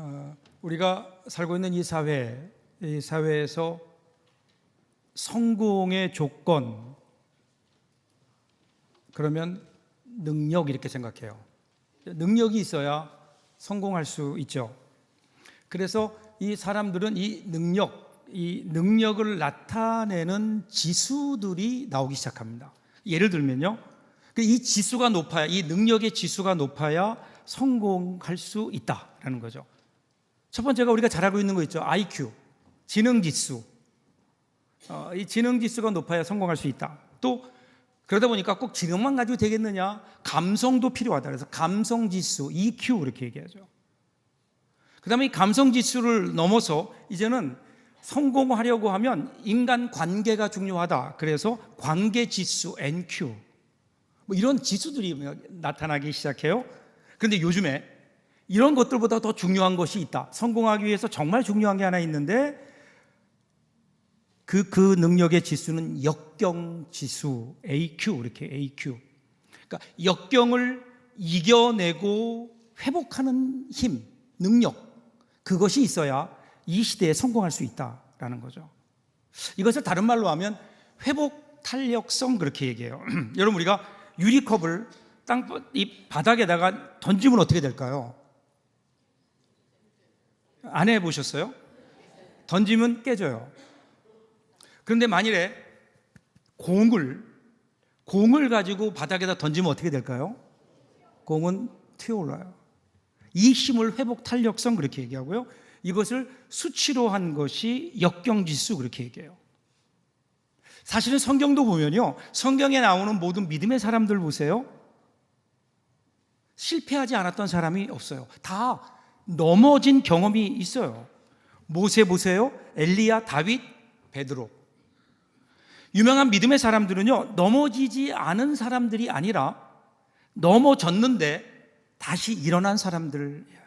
어, 우리가 살고 있는 이 사회, 이 사회에서 성공의 조건 그러면 능력 이렇게 생각해요. 능력이 있어야 성공할 수 있죠. 그래서 이 사람들은 이 능력, 이 능력을 나타내는 지수들이 나오기 시작합니다. 예를 들면요. 그이 지수가 높아야, 이 능력의 지수가 높아야 성공할 수 있다라는 거죠. 첫 번째가 우리가 잘 알고 있는 거 있죠. IQ, 지능 지수. 어, 이 지능 지수가 높아야 성공할 수 있다. 또 그러다 보니까 꼭 지능만 가지고 되겠느냐? 감성도 필요하다. 그래서 감성 지수, EQ 이렇게 얘기하죠. 그다음에 이 감성 지수를 넘어서 이제는 성공하려고 하면 인간 관계가 중요하다. 그래서 관계 지수, NQ. 뭐 이런 지수들이 나타나기 시작해요. 그런데 요즘에 이런 것들보다 더 중요한 것이 있다. 성공하기 위해서 정말 중요한 게 하나 있는데 그, 그 능력의 지수는 역경 지수, AQ, 이렇게 AQ. 그러니까 역경을 이겨내고 회복하는 힘, 능력. 그것이 있어야 이 시대에 성공할 수 있다라는 거죠. 이것을 다른 말로 하면 회복 탄력성 그렇게 얘기해요. 여러분 우리가 유리컵을 땅 이 바닥에다가 던지면 어떻게 될까요? 안 해보셨어요? 던지면 깨져요. 그런데 만일에 공을 공을 가지고 바닥에다 던지면 어떻게 될까요? 공은 튀어올라요. 이 힘을 회복 탄력성 그렇게 얘기하고요. 이것을 수치로 한 것이 역경지수 그렇게 얘기해요. 사실은 성경도 보면요. 성경에 나오는 모든 믿음의 사람들 보세요. 실패하지 않았던 사람이 없어요. 다 넘어진 경험이 있어요. 모세 보세요. 엘리야, 다윗, 베드로. 유명한 믿음의 사람들은요. 넘어지지 않은 사람들이 아니라 넘어졌는데 다시 일어난 사람들이에요.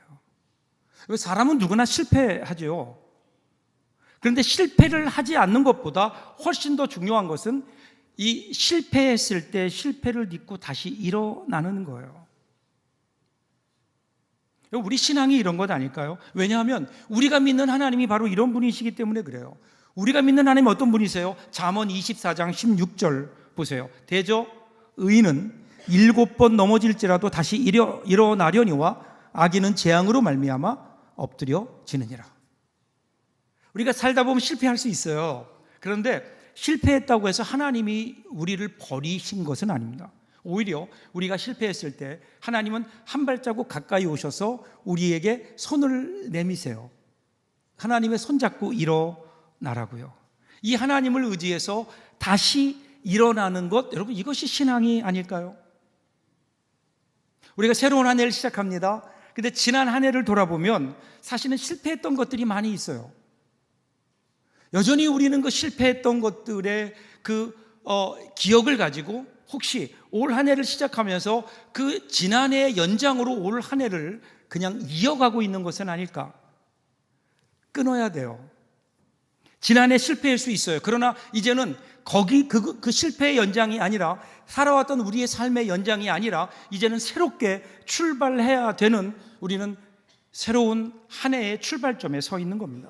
사람은 누구나 실패하죠. 그런데 실패를 하지 않는 것보다 훨씬 더 중요한 것은 이 실패했을 때 실패를 딛고 다시 일어나는 거예요. 우리 신앙이 이런 것 아닐까요? 왜냐하면 우리가 믿는 하나님이 바로 이런 분이시기 때문에 그래요. 우리가 믿는 하나님 어떤 분이세요? 잠언 24장 16절 보세요. 대저 의인은 일곱 번 넘어질지라도 다시 일어, 일어나려니와 악인은 재앙으로 말미암아 엎드려지느니라. 우리가 살다 보면 실패할 수 있어요. 그런데 실패했다고 해서 하나님이 우리를 버리신 것은 아닙니다. 오히려 우리가 실패했을 때 하나님은 한 발자국 가까이 오셔서 우리에게 손을 내미세요. 하나님의 손잡고 일어나라고요. 이 하나님을 의지해서 다시 일어나는 것, 여러분 이것이 신앙이 아닐까요? 우리가 새로운 한 해를 시작합니다. 근데 지난 한 해를 돌아보면 사실은 실패했던 것들이 많이 있어요. 여전히 우리는 그 실패했던 것들의 그 어, 기억을 가지고 혹시 올 한 해를 시작하면서 그 지난해 연장으로 올 한 해를 그냥 이어가고 있는 것은 아닐까? 끊어야 돼요. 지난해 실패할 수 있어요. 그러나 이제는 거기 그, 그 실패의 연장이 아니라 살아왔던 우리의 삶의 연장이 아니라 이제는 새롭게 출발해야 되는 우리는 새로운 한 해의 출발점에 서 있는 겁니다.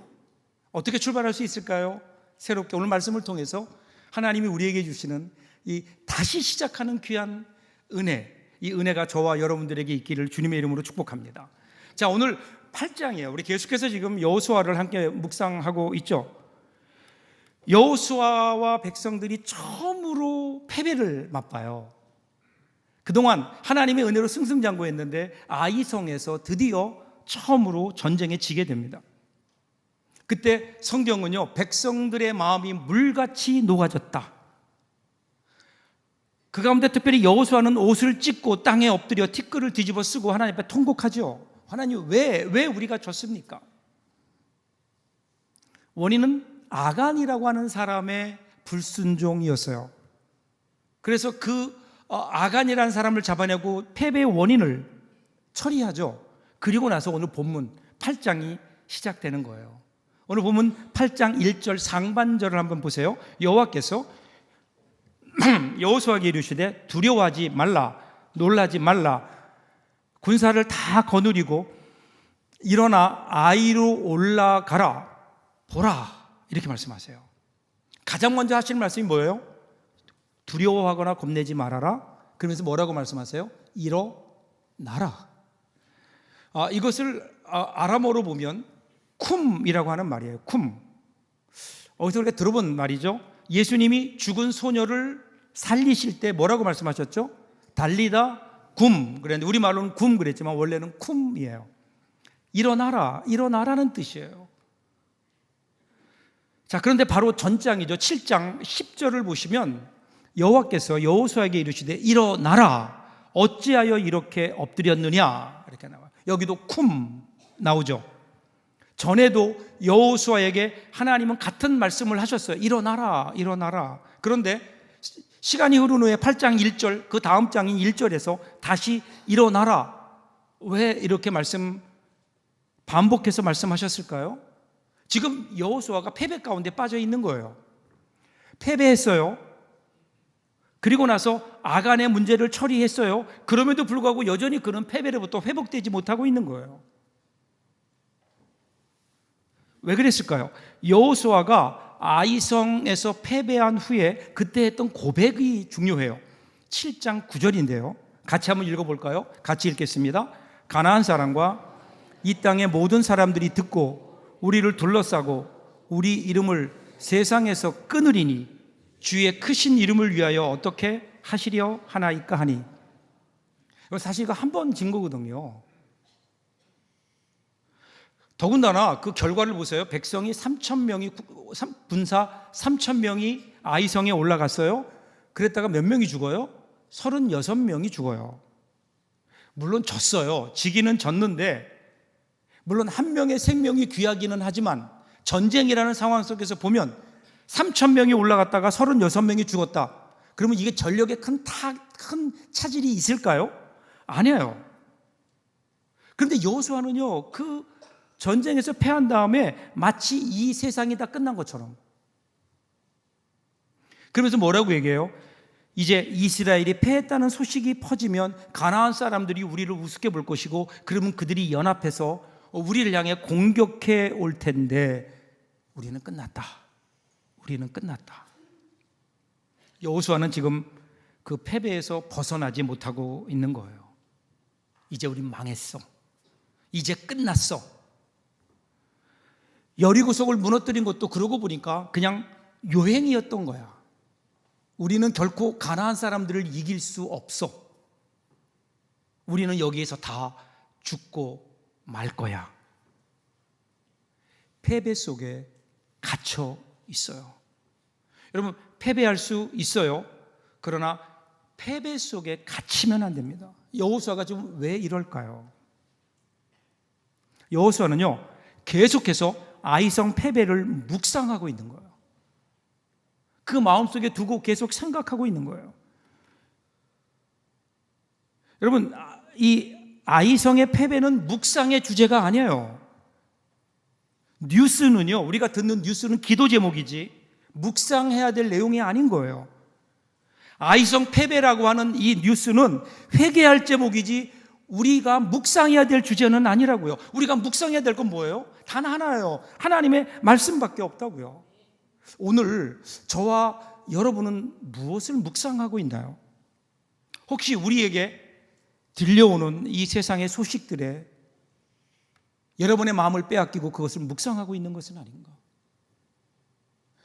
어떻게 출발할 수 있을까요? 새롭게 오늘 말씀을 통해서 하나님이 우리에게 주시는 이 다시 시작하는 귀한 은혜, 이 은혜가 저와 여러분들에게 있기를 주님의 이름으로 축복합니다. 자, 오늘 8장이에요. 우리 계속해서 지금 여호수아를 함께 묵상하고 있죠. 여호수아와 백성들이 처음으로 패배를 맛봐요. 그동안 하나님의 은혜로 승승장구했는데 아이성에서 드디어 처음으로 전쟁에 지게 됩니다. 그때 성경은요, 백성들의 마음이 물같이 녹아졌다. 그 가운데 특별히 여호수아는 옷을 찢고 땅에 엎드려 티끌을 뒤집어 쓰고 하나님 앞에 통곡하죠. 하나님 왜, 왜 우리가 졌습니까? 원인은 아간이라고 하는 사람의 불순종이었어요. 그래서 그 어, 아간이라는 사람을 잡아내고 패배의 원인을 처리하죠. 그리고 나서 오늘 본문 8장이 시작되는 거예요. 오늘 보면 8장 1절 상반절을 한번 보세요. 여호와께서 여호수아에게 이르시되 두려워하지 말라 놀라지 말라 군사를 다 거느리고 일어나 아이로 올라가라. 보라. 이렇게 말씀하세요. 가장 먼저 하시는 말씀이 뭐예요? 두려워하거나 겁내지 말아라. 그러면서 뭐라고 말씀하세요? 일어나라. 아, 이것을 아, 아람어로 보면 쿰이라고 하는 말이에요. 쿰. 어디서 우리가 들어본 말이죠. 예수님이 죽은 소녀를 살리실 때 뭐라고 말씀하셨죠? 달리다 굼 그랬는데 우리말로는 굼 그랬지만 원래는 쿰이에요. 일어나라, 일어나라는 뜻이에요. 자, 그런데 바로 전장이죠. 7장 10절을 보시면 여호와께서 여호수아에게 이르시되 일어나라. 어찌하여 이렇게 엎드렸느냐? 이렇게 나와요. 여기도 쿰 나오죠. 전에도 여호수아에게 하나님은 같은 말씀을 하셨어요. 일어나라, 일어나라. 그런데 시간이 흐른 후에 8장 1절, 그 다음 장인 1절에서 다시 일어나라. 왜 이렇게 말씀 반복해서 말씀하셨을까요? 지금 여호수아가 패배 가운데 빠져 있는 거예요. 패배했어요. 그리고 나서 아간의 문제를 처리했어요. 그럼에도 불구하고 여전히 그는 패배로부터 회복되지 못하고 있는 거예요. 왜 그랬을까요? 여호수아가 아이성에서 패배한 후에 그때 했던 고백이 중요해요. 7장 9절인데요. 같이 한번 읽어 볼까요? 같이 읽겠습니다. 가나안 사람과 이 땅의 모든 사람들이 듣고 우리를 둘러싸고 우리 이름을 세상에서 끊으리니 주의 크신 이름을 위하여 어떻게 하시려 하나이까 하니 사실 이거 한 번 진 거거든요. 더군다나 그 결과를 보세요. 백성이 3천 명이 군사 3천 명이 아이성에 올라갔어요. 그랬다가 몇 명이 죽어요? 36명이 죽어요. 물론 졌어요. 지기는 졌는데 물론 한 명의 생명이 귀하기는 하지만 전쟁이라는 상황 속에서 보면 3천 명이 올라갔다가 36명이 죽었다. 그러면 이게 전력에 큰, 타, 큰 차질이 있을까요? 아니에요. 그런데 여호수아는요, 그 전쟁에서 패한 다음에 마치 이 세상이 다 끝난 것처럼. 그러면서 뭐라고 얘기해요? 이제 이스라엘이 패했다는 소식이 퍼지면 가나안 사람들이 우리를 우습게 볼 것이고 그러면 그들이 연합해서 우리를 향해 공격해 올 텐데 우리는 끝났다. 우리는 끝났다. 여호수아는 지금 그 패배에서 벗어나지 못하고 있는 거예요. 이제 우린 망했어. 이제 끝났어. 여리고석을 무너뜨린 것도 그러고 보니까 그냥 요행이었던 거야. 우리는 결코 가나안 사람들을 이길 수 없어. 우리는 여기에서 다 죽고 말 거야. 패배 속에 갇혀 있어요. 여러분, 패배할 수 있어요. 그러나 패배 속에 갇히면 안 됩니다. 여호수아가 지금 왜 이럴까요? 여호수아는요, 계속해서 아이성 패배를 묵상하고 있는 거예요. 그 마음속에 두고 계속 생각하고 있는 거예요. 여러분, 이 아이성의 패배는 묵상의 주제가 아니에요. 뉴스는요, 우리가 듣는 뉴스는 기도 제목이지, 묵상해야 될 내용이 아닌 거예요. 아이성 패배라고 하는 이 뉴스는 회개할 제목이지, 우리가 묵상해야 될 주제는 아니라고요. 우리가 묵상해야 될 건 뭐예요? 단 하나예요. 하나님의 말씀밖에 없다고요. 오늘 저와 여러분은 무엇을 묵상하고 있나요? 혹시 우리에게 들려오는 이 세상의 소식들에 여러분의 마음을 빼앗기고 그것을 묵상하고 있는 것은 아닌가?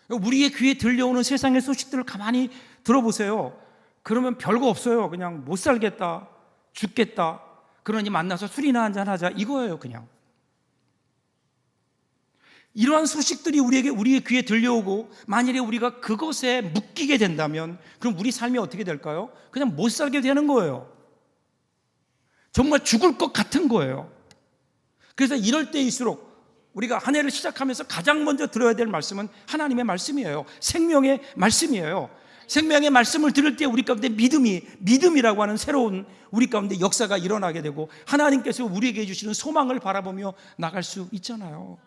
우리의 귀에 들려오는 세상의 소식들을 가만히 들어보세요. 그러면 별거 없어요. 그냥 못 살겠다. 죽겠다. 그러니 만나서 술이나 한잔 하자. 이거예요, 그냥. 이러한 소식들이 우리에게 우리의 귀에 들려오고 만일에 우리가 그것에 묶이게 된다면 그럼 우리 삶이 어떻게 될까요? 그냥 못 살게 되는 거예요. 정말 죽을 것 같은 거예요. 그래서 이럴 때일수록 우리가 한 해를 시작하면서 가장 먼저 들어야 될 말씀은 하나님의 말씀이에요. 생명의 말씀이에요. 생명의 말씀을 들을 때 우리 가운데 믿음이 믿음이라고 하는 새로운 우리 가운데 역사가 일어나게 되고 하나님께서 우리에게 주시는 소망을 바라보며 나갈 수 있잖아요.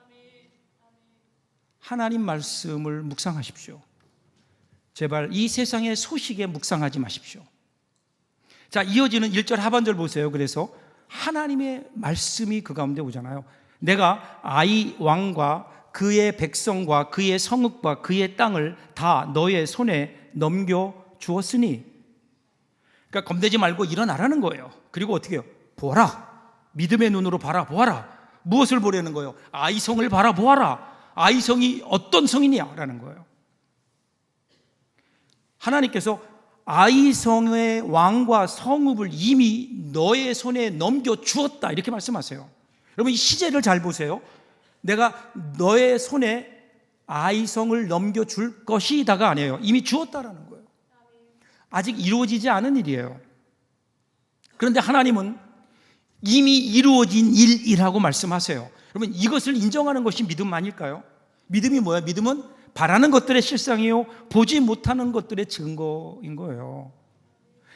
하나님 말씀을 묵상하십시오. 제발 이 세상의 소식에 묵상하지 마십시오. 자, 이어지는 1절 하반절 보세요. 그래서 하나님의 말씀이 그 가운데 오잖아요. 내가 아이 왕과 그의 백성과 그의 성읍과 그의 땅을 다 너의 손에 넘겨 주었으니 그러니까 겁내지 말고 일어나라는 거예요. 그리고 어떻게 해요? 보아라. 믿음의 눈으로 바라보아라. 무엇을 보려는 거예요? 아이성을 바라보아라. 아이성이 어떤 성이냐라는 거예요. 하나님께서 아이성의 왕과 성읍을 이미 너의 손에 넘겨 주었다. 이렇게 말씀하세요. 여러분 이 시제를 잘 보세요. 내가 너의 손에 아이성을 넘겨 줄 것이다가 아니에요. 이미 주었다라는 거예요. 아직 이루어지지 않은 일이에요. 그런데 하나님은 이미 이루어진 일이라고 말씀하세요. 여러분 이것을 인정하는 것이 믿음 아닐까요? 믿음이 뭐야? 믿음은 바라는 것들의 실상이요 보지 못하는 것들의 증거인 거예요.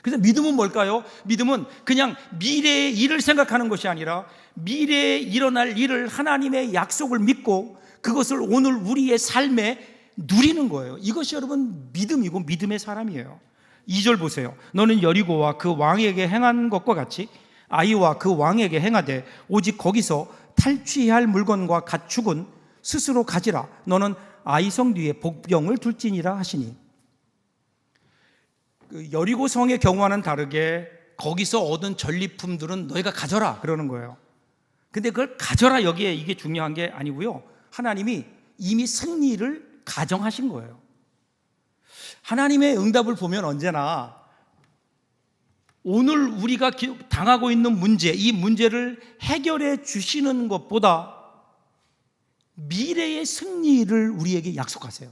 그래서 믿음은 뭘까요? 믿음은 그냥 미래의 일을 생각하는 것이 아니라 미래에 일어날 일을 하나님의 약속을 믿고 그것을 오늘 우리의 삶에 누리는 거예요. 이것이 여러분 믿음이고 믿음의 사람이에요. 2절 보세요. 너는 여리고와 그 왕에게 행한 것과 같이 아이와 그 왕에게 행하되 오직 거기서 탈취해야 할 물건과 가축은 스스로 가지라. 너는 아이성 뒤에 복병을 둘지니라 하시니 그 여리고 성의 경우와는 다르게 거기서 얻은 전리품들은 너희가 가져라 그러는 거예요. 근데 그걸 가져라 여기에 이게 중요한 게 아니고요. 하나님이 이미 승리를 가정하신 거예요. 하나님의 응답을 보면 언제나 오늘 우리가 당하고 있는 문제, 이 문제를 해결해 주시는 것보다 미래의 승리를 우리에게 약속하세요.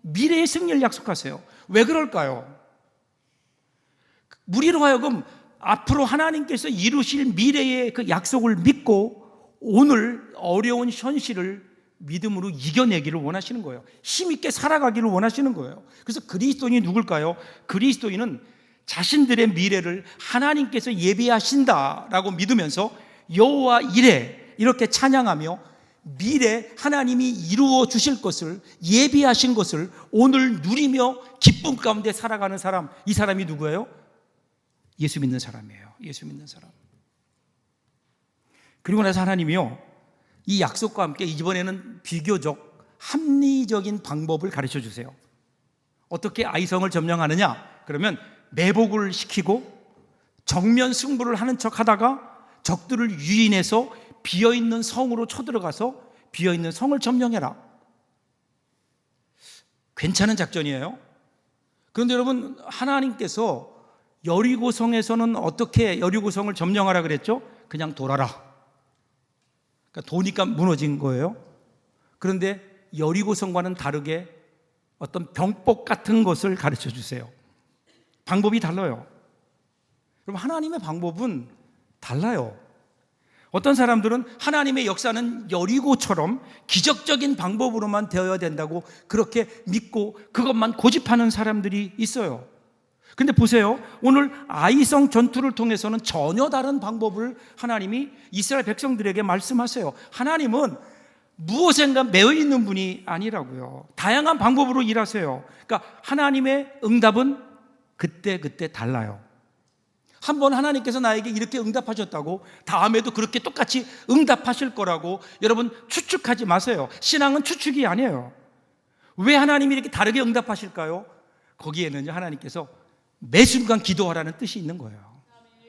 미래의 승리를 약속하세요. 왜 그럴까요? 우리로 하여금 앞으로 하나님께서 이루실 미래의 그 약속을 믿고 오늘 어려운 현실을 믿음으로 이겨내기를 원하시는 거예요. 힘있게 살아가기를 원하시는 거예요. 그래서 그리스도인이 누굴까요? 그리스도인은 자신들의 미래를 하나님께서 예비하신다라고 믿으면서 여호와 이래 이렇게 찬양하며 미래 하나님이 이루어 주실 것을 예비하신 것을 오늘 누리며 기쁨 가운데 살아가는 사람 이 사람이 누구예요? 예수 믿는 사람이에요. 예수 믿는 사람. 그리고 나서 하나님이요 이 약속과 함께 이번에는 비교적 합리적인 방법을 가르쳐 주세요. 어떻게 아이성을 점령하느냐? 그러면 매복을 시키고 정면 승부를 하는 척 하다가 적들을 유인해서 비어 있는 성으로 쳐들어가서 비어 있는 성을 점령해라. 괜찮은 작전이에요. 그런데 여러분 하나님께서 여리고성에서는 어떻게 여리고성을 점령하라 그랬죠? 그냥 돌아라. 그러니까 도니까 무너진 거예요. 그런데 여리고성과는 다르게 어떤 병법 같은 것을 가르쳐 주세요. 방법이 달라요. 그럼 하나님의 방법은 달라요. 어떤 사람들은 하나님의 역사는 여리고처럼 기적적인 방법으로만 되어야 된다고 그렇게 믿고 그것만 고집하는 사람들이 있어요. 근데 보세요. 오늘 아이성 전투를 통해서는 전혀 다른 방법을 하나님이 이스라엘 백성들에게 말씀하세요. 하나님은 무엇인가 매여 있는 분이 아니라고요. 다양한 방법으로 일하세요. 그러니까 하나님의 응답은 그때 그때 달라요. 한 번 하나님께서 나에게 이렇게 응답하셨다고 다음에도 그렇게 똑같이 응답하실 거라고 여러분 추측하지 마세요. 신앙은 추측이 아니에요. 왜 하나님이 이렇게 다르게 응답하실까요? 거기에는 하나님께서 매 순간 기도하라는 뜻이 있는 거예요.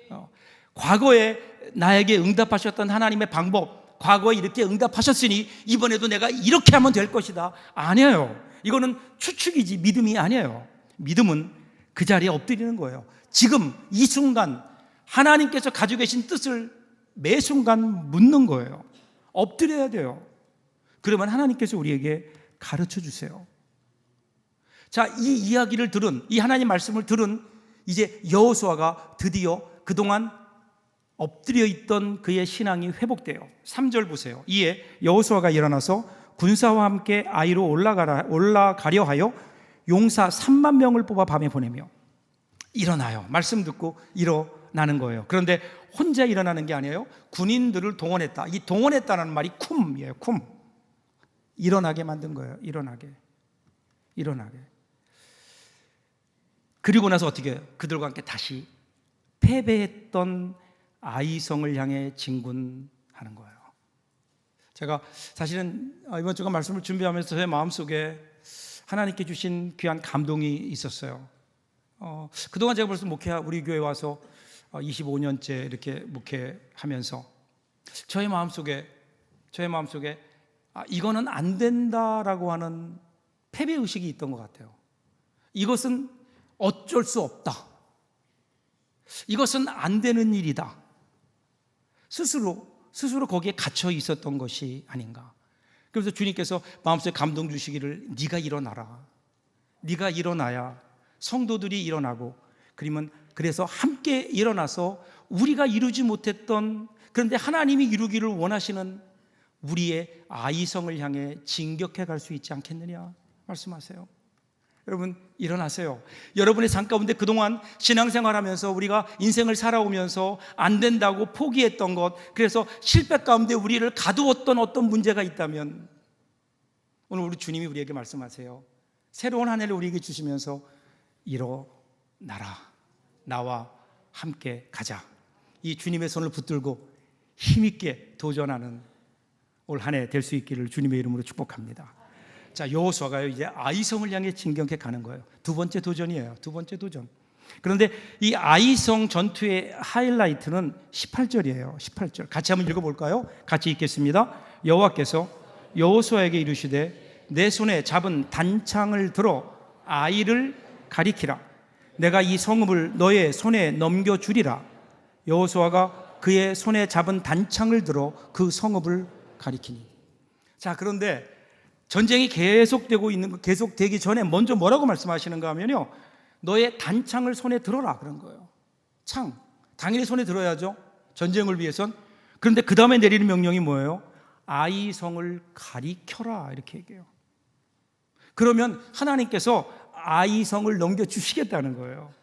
어, 과거에 나에게 응답하셨던 하나님의 방법, 과거에 이렇게 응답하셨으니 이번에도 내가 이렇게 하면 될 것이다. 아니에요. 이거는 추측이지 믿음이 아니에요. 믿음은 그 자리에 엎드리는 거예요. 지금 이 순간 하나님께서 가지고 계신 뜻을 매 순간 묻는 거예요. 엎드려야 돼요. 그러면 하나님께서 우리에게 가르쳐 주세요. 자, 이 이야기를 들은 이 하나님 말씀을 들은 이제 여호수아가 드디어 그동안 엎드려 있던 그의 신앙이 회복돼요. 3절 보세요. 이에 여호수아가 일어나서 군사와 함께 아이로 올라가라 올라가려 하여 용사 3만 명을 뽑아 밤에 보내며 일어나요. 말씀 듣고 일어나는 거예요. 그런데 혼자 일어나는 게 아니에요. 군인들을 동원했다. 이 동원했다는 말이 쿰이에요. 쿰. 일어나게 만든 거예요. 일어나게. 일어나게. 그리고 나서 어떻게 해요? 그들과 함께 다시 패배했던 아이성을 향해 진군하는 거예요. 제가 사실은 이번 주가 말씀을 준비하면서 제 마음속에 하나님께 주신 귀한 감동이 있었어요. 어, 그동안 제가 벌써 목회 우리 교회 와서 25년째 이렇게 목회하면서 저의 마음속에 저의 마음속에 아, 이거는 안 된다라고 하는 패배 의식이 있던 것 같아요. 이것은 어쩔 수 없다. 이것은 안 되는 일이다. 스스로 스스로 거기에 갇혀 있었던 것이 아닌가. 그래서 주님께서 마음속에 감동 주시기를 네가 일어나라. 네가 일어나야 성도들이 일어나고 그러면 그래서 함께 일어나서 우리가 이루지 못했던 그런데 하나님이 이루기를 원하시는 우리의 아이성을 향해 진격해 갈 수 있지 않겠느냐 말씀하세요. 여러분 일어나세요. 여러분의 삶 가운데 그동안 신앙생활 하면서 우리가 인생을 살아오면서 안 된다고 포기했던 것, 그래서 실패 가운데 우리를 가두었던 어떤 문제가 있다면 오늘 우리 주님이 우리에게 말씀하세요. 새로운 한 해를 우리에게 주시면서 일어나라. 나와 함께 가자. 이 주님의 손을 붙들고 힘있게 도전하는 올 한 해 될 수 있기를 주님의 이름으로 축복합니다. 자, 여호수아가요 이제 아이성을 향해 진격해 가는 거예요. 두 번째 도전이에요. 두 번째 도전. 그런데 이 아이성 전투의 하이라이트는 18절이에요. 18절. 같이 한번 읽어 볼까요? 같이 읽겠습니다. 여호와께서 여호수아에게 이르시되 내 손에 잡은 단창을 들어 아이를 가리키라. 내가 이 성읍을 너의 손에 넘겨 주리라. 여호수아가 그의 손에 잡은 단창을 들어 그 성읍을 가리키니. 자, 그런데 전쟁이 계속되고 있는 계속되기 전에 먼저 뭐라고 말씀하시는가 하면요. 너의 단창을 손에 들어라 그런 거예요. 창. 당연히 손에 들어야죠. 전쟁을 위해선. 그런데 그 다음에 내리는 명령이 뭐예요? 아이 성을 가리켜라 이렇게 얘기해요. 그러면 하나님께서 아이 성을 넘겨 주시겠다는 거예요.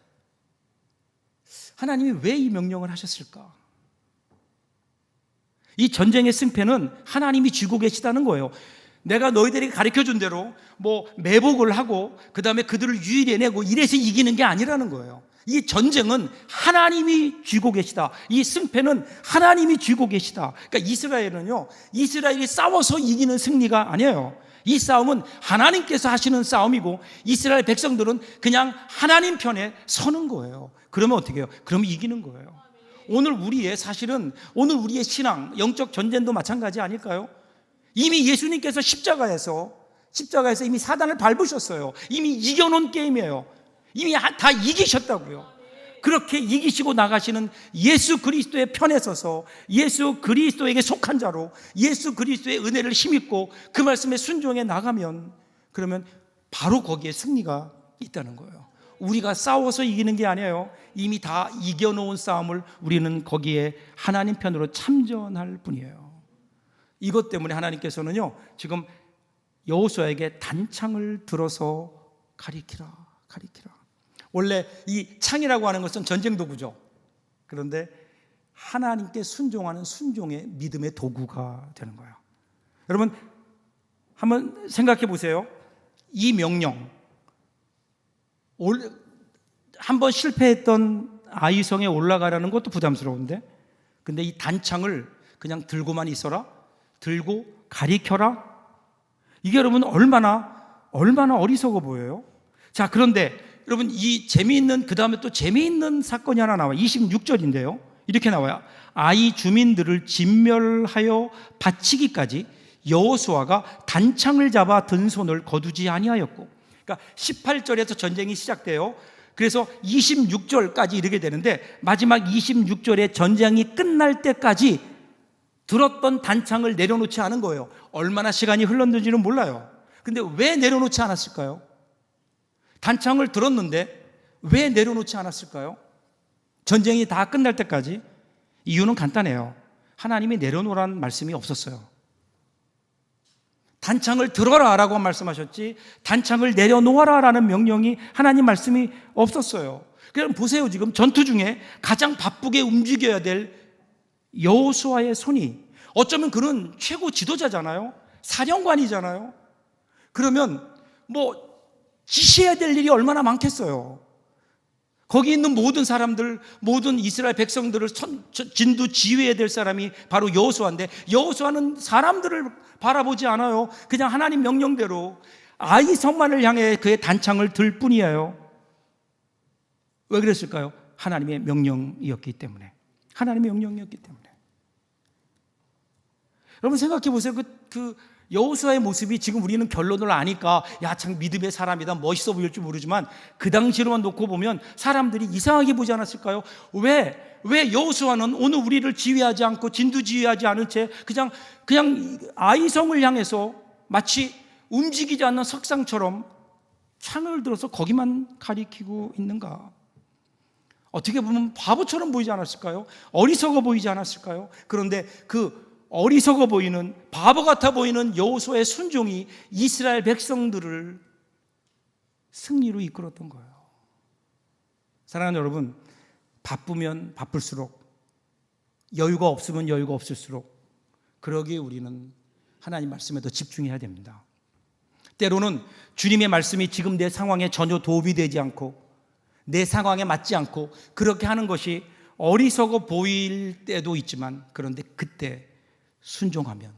하나님이 왜 이 명령을 하셨을까? 이 전쟁의 승패는 하나님이 쥐고 계시다는 거예요. 내가 너희들에게 가르쳐 준 대로 뭐 매복을 하고 그 다음에 그들을 유일해내고 이래서 이기는 게 아니라는 거예요. 이 전쟁은 하나님이 쥐고 계시다. 이 승패는 하나님이 쥐고 계시다. 그러니까 이스라엘은요, 이스라엘이 싸워서 이기는 승리가 아니에요. 이 싸움은 하나님께서 하시는 싸움이고 이스라엘 백성들은 그냥 하나님 편에 서는 거예요. 그러면 어떻게 해요? 그러면 이기는 거예요. 오늘 우리의 사실은 오늘 우리의 신앙, 영적 전쟁도 마찬가지 아닐까요? 이미 예수님께서 십자가에서 십자가에서 이미 사단을 밟으셨어요. 이미 이겨놓은 게임이에요. 이미 다 이기셨다고요. 그렇게 이기시고 나가시는 예수 그리스도의 편에 서서 예수 그리스도에게 속한 자로 예수 그리스도의 은혜를 힘입고 그 말씀에 순종해 나가면 그러면 바로 거기에 승리가 있다는 거예요. 우리가 싸워서 이기는 게 아니에요. 이미 다 이겨놓은 싸움을 우리는 거기에 하나님 편으로 참전할 뿐이에요. 이것 때문에 하나님께서는요 지금 여호수아에게 단창을 들어서 가리키라 가리키라. 원래 이 창이라고 하는 것은 전쟁 도구죠. 그런데 하나님께 순종하는 순종의 믿음의 도구가 되는 거예요. 여러분 한번 생각해 보세요. 이 명령 한번 실패했던 아이성에 올라가라는 것도 부담스러운데 근데 이 단창을 그냥 들고만 있어라 들고 가리켜라? 이게 여러분 얼마나 얼마나 어리석어 보여요? 자, 그런데 여러분 이 재미있는 그 다음에 또 재미있는 사건이 하나 나와. 26절인데요. 이렇게 나와요. 아이 주민들을 진멸하여 바치기까지 여호수아가 단창을 잡아 든 손을 거두지 아니하였고. 그러니까 18절에서 전쟁이 시작돼요. 그래서 26절까지 이르게 되는데 마지막 26절에 전쟁이 끝날 때까지 들었던 단창을 내려놓지 않은 거예요. 얼마나 시간이 흘렀는지는 몰라요. 근데 왜 내려놓지 않았을까요? 단창을 들었는데 왜 내려놓지 않았을까요? 전쟁이 다 끝날 때까지 이유는 간단해요. 하나님이 내려놓으라는 말씀이 없었어요. 단창을 들어라 라고 말씀하셨지 단창을 내려놓아라 라는 명령이 하나님 말씀이 없었어요. 그럼 보세요. 지금 전투 중에 가장 바쁘게 움직여야 될 여호수아의 손이 어쩌면 그는 최고 지도자잖아요. 사령관이잖아요. 그러면 뭐 지시해야 될 일이 얼마나 많겠어요. 거기 있는 모든 사람들, 모든 이스라엘 백성들을 선- 저- 진두 지휘해야 될 사람이 바로 여호수아인데 여호수아는 사람들을 바라보지 않아요. 그냥 하나님 명령대로 아이 성만을 향해 그의 단창을 들 뿐이에요. 왜 그랬을까요? 하나님의 명령이었기 때문에. 하나님의 명령이었기 때문에. 여러분 생각해 보세요. 그, 그 여호수아의 모습이 지금 우리는 결론을 아니까 야 참 믿음의 사람이다 멋있어 보일지 모르지만 그 당시로만 놓고 보면 사람들이 이상하게 보지 않았을까요? 왜 왜 여호수아는 오늘 우리를 지휘하지 않고 진두 지휘하지 않은 채 그냥 그냥 아이성을 향해서 마치 움직이지 않는 석상처럼 창을 들어서 거기만 가리키고 있는가? 어떻게 보면 바보처럼 보이지 않았을까요? 어리석어 보이지 않았을까요? 그런데 그 어리석어 보이는 바보 같아 보이는 여호수아의 순종이 이스라엘 백성들을 승리로 이끌었던 거예요. 사랑하는 여러분, 바쁘면 바쁠수록 여유가 없으면 여유가 없을수록 그러기에 우리는 하나님 말씀에 더 집중해야 됩니다. 때로는 주님의 말씀이 지금 내 상황에 전혀 도움이 되지 않고 내 상황에 맞지 않고 그렇게 하는 것이 어리석어 보일 때도 있지만 그런데 그때 순종하면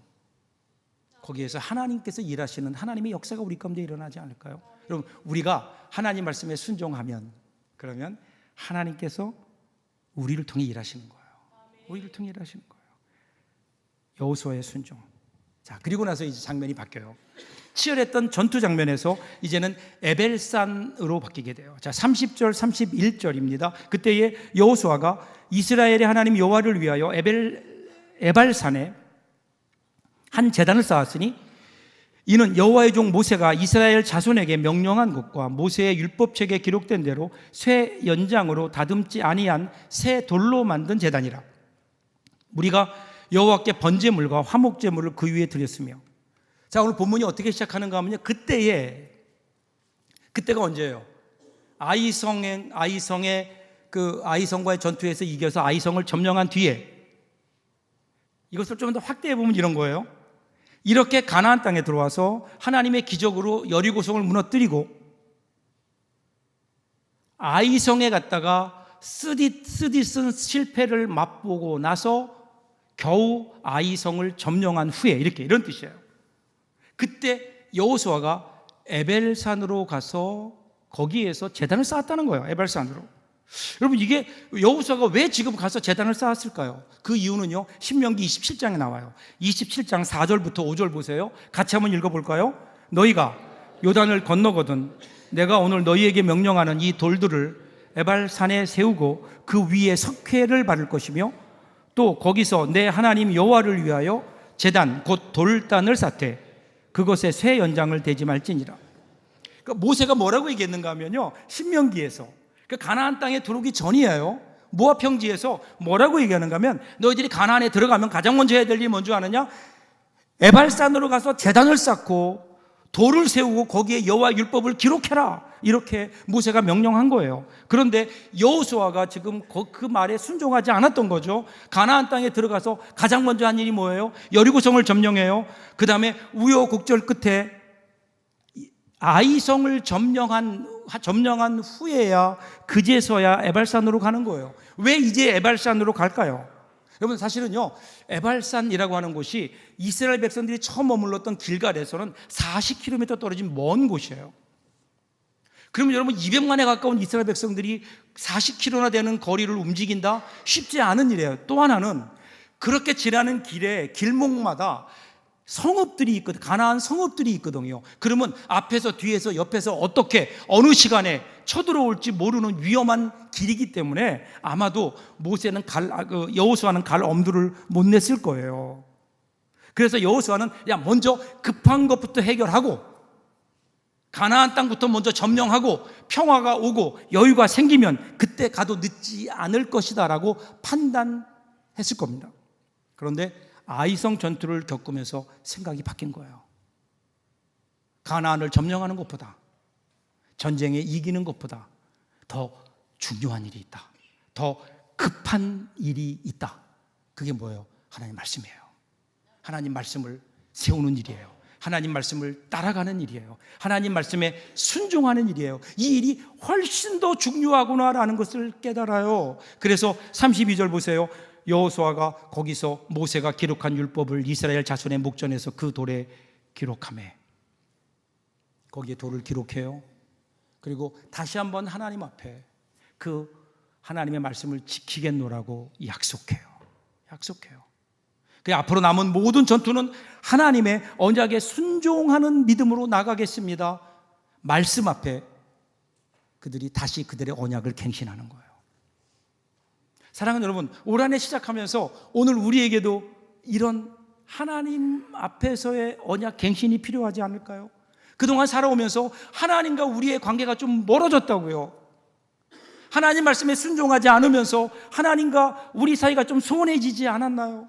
거기에서 하나님께서 일하시는 하나님의 역사가 우리 가운데 일어나지 않을까요? 여러분 우리가 하나님 말씀에 순종하면 그러면 하나님께서 우리를 통해 일하시는 거예요. 우리를 통해 일하시는 거예요. 여호수아의 순종. 자 그리고 나서 이제 장면이 바뀌어요. 치열했던 전투 장면에서 이제는 에벨산으로 바뀌게 돼요. 자, 30절, 31절입니다. 그때에 여호수아가 이스라엘의 하나님 여호와를 위하여 에벨 에발산에 한 제단을 쌓았으니 이는 여호와의 종 모세가 이스라엘 자손에게 명령한 것과 모세의 율법책에 기록된 대로 쇠 연장으로 다듬지 아니한 새 돌로 만든 제단이라. 우리가 여호와께 번제물과 화목제물을 그 위에 드렸으며 자, 오늘 본문이 어떻게 시작하는가 하면요. 그때에, 그때가 언제예요? 아이성의, 아이성의 그 아이성과의 전투에서 이겨서 아이성을 점령한 뒤에 이것을 좀 더 확대해 보면 이런 거예요. 이렇게 가나안 땅에 들어와서 하나님의 기적으로 여리고성을 무너뜨리고 아이성에 갔다가 쓰디, 쓰디 쓴 실패를 맛보고 나서 겨우 아이성을 점령한 후에 이렇게 이런 뜻이에요. 그때 여호수아가 에벨산으로 가서 거기에서 재단을 쌓았다는 거예요. 에벨산으로. 여러분 이게 여호수아가 왜 지금 가서 재단을 쌓았을까요? 그 이유는요. 신명기 27장에 나와요. 27장 4절부터 5절 보세요. 같이 한번 읽어 볼까요? 너희가 요단을 건너거든 내가 오늘 너희에게 명령하는 이 돌들을 에발 산에 세우고 그 위에 석회를 바를 것이며 또 거기서 내 하나님 여호와를 위하여 재단 곧 돌단을 쌓되 그것에 쇠 연장을 대지 말지니라. 그러니까 모세가 뭐라고 얘기했는가 하면요. 신명기에서 그 가나안 땅에 들어오기 전이에요. 모압 평지에서 뭐라고 얘기하는가 하면 너희들이 가나안에 들어가면 가장 먼저 해야 될 일이 뭔지 아느냐? 에발산으로 가서 재단을 쌓고 돌을 세우고 거기에 여호와 율법을 기록해라. 이렇게 모세가 명령한 거예요. 그런데 여호수아가 지금 그 말에 순종하지 않았던 거죠. 가나안 땅에 들어가서 가장 먼저 한 일이 뭐예요? 여리고성을 점령해요. 그다음에 우여곡절 끝에 아이성을 점령한 점령한 후에야 그제서야 에발산으로 가는 거예요. 왜 이제 에발산으로 갈까요? 여러분 사실은요 에발산이라고 하는 곳이 이스라엘 백성들이 처음 머물렀던 길갈에서는 40km 떨어진 먼 곳이에요. 그러면 여러분 200만에 가까운 이스라엘 백성들이 40km나 되는 거리를 움직인다 쉽지 않은 일이에요. 또 하나는 그렇게 지나는 길에 길목마다 성읍들이 있거든. 가나안 성읍들이 있거든요. 그러면 앞에서 뒤에서 옆에서 어떻게 어느 시간에 쳐들어올지 모르는 위험한 길이기 때문에 아마도 모세는 갈 아, 그 여호수아는 갈 엄두를 못 냈을 거예요. 그래서 여호수아는 야 먼저 급한 것부터 해결하고 가나안 땅부터 먼저 점령하고 평화가 오고 여유가 생기면 그때 가도 늦지 않을 것이다라고 판단했을 겁니다. 그런데 아이성 전투를 겪으면서 생각이 바뀐 거예요. 가나안을 점령하는 것보다 전쟁에 이기는 것보다 더 중요한 일이 있다. 더 급한 일이 있다. 그게 뭐예요? 하나님 말씀이에요. 하나님 말씀을 세우는 일이에요. 하나님 말씀을 따라가는 일이에요. 하나님 말씀에 순종하는 일이에요. 이 일이 훨씬 더 중요하구나라는 것을 깨달아요. 그래서 32절 보세요. 여호수아가 거기서 모세가 기록한 율법을 이스라엘 자손의 목전에서 그 돌에 기록함에 거기에 돌을 기록해요. 그리고 다시 한번 하나님 앞에 그 하나님의 말씀을 지키겠노라고 약속해요. 약속해요. 그 앞으로 남은 모든 전투는 하나님의 언약에 순종하는 믿음으로 나가겠습니다. 말씀 앞에 그들이 다시 그들의 언약을 갱신하는 거예요. 사랑하는 여러분, 올 한 해 시작하면서 오늘 우리에게도 이런 하나님 앞에서의 언약 갱신이 필요하지 않을까요? 그동안 살아오면서 하나님과 우리의 관계가 좀 멀어졌다고요. 하나님 말씀에 순종하지 않으면서 하나님과 우리 사이가 좀 소원해지지 않았나요?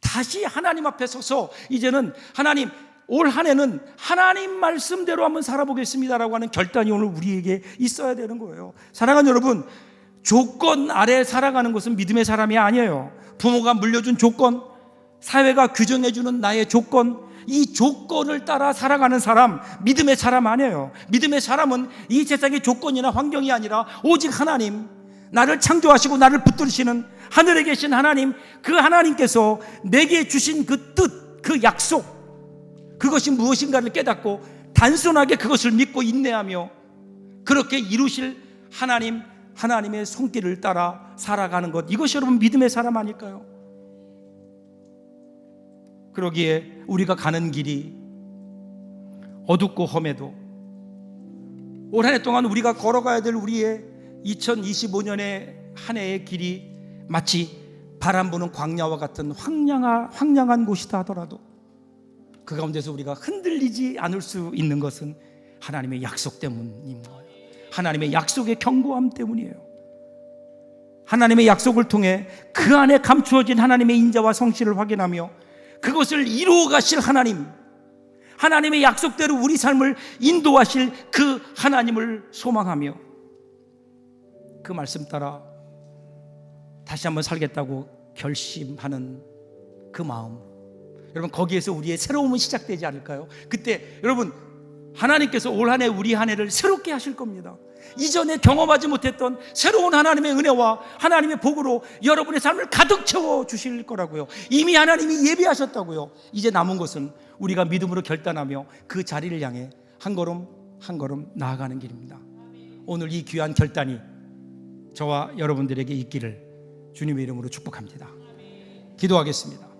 다시 하나님 앞에 서서 이제는 하나님 올 한 해는 하나님 말씀대로 한번 살아보겠습니다라고 하는 결단이 오늘 우리에게 있어야 되는 거예요. 사랑하는 여러분, 조건 아래 살아가는 것은 믿음의 사람이 아니에요. 부모가 물려준 조건, 사회가 규정해주는 나의 조건, 이 조건을 따라 살아가는 사람, 믿음의 사람 아니에요. 믿음의 사람은 이 세상의 조건이나 환경이 아니라 오직 하나님, 나를 창조하시고 나를 붙들으시는 하늘에 계신 하나님, 그 하나님께서 내게 주신 그 뜻, 그 약속, 그것이 무엇인가를 깨닫고 단순하게 그것을 믿고 인내하며 그렇게 이루실 하나님, 하나님의 손길을 따라 살아가는 것. 이것이 여러분 믿음의 사람 아닐까요? 그러기에 우리가 가는 길이 어둡고 험해도 올 한 해 동안 우리가 걸어가야 될 우리의 2025년의 한 해의 길이 마치 바람 부는 광야와 같은 황량한, 황량한 곳이다 하더라도 그 가운데서 우리가 흔들리지 않을 수 있는 것은 하나님의 약속 거예요. 하나님의 약속의 견고함 때문이에요. 하나님의 약속을 통해 그 안에 감추어진 하나님의 인자와 성실을 확인하며 그것을 이루어 가실 하나님, 하나님의 약속대로 우리 삶을 인도하실 그 하나님을 소망하며 그 말씀 따라 다시 한번 살겠다고 결심하는 그 마음. 여러분, 거기에서 우리의 새로움은 시작되지 않을까요? 그때 여러분, 하나님께서 올 한 해 우리 한 해를 새롭게 하실 겁니다. 이전에 경험하지 못했던 새로운 하나님의 은혜와 하나님의 복으로 여러분의 삶을 가득 채워 주실 거라고요. 이미 하나님이 예비하셨다고요. 이제 남은 것은 우리가 믿음으로 결단하며 그 자리를 향해 한 걸음 한 걸음 나아가는 길입니다. 오늘 이 귀한 결단이 저와 여러분들에게 있기를 주님의 이름으로 축복합니다. 기도하겠습니다.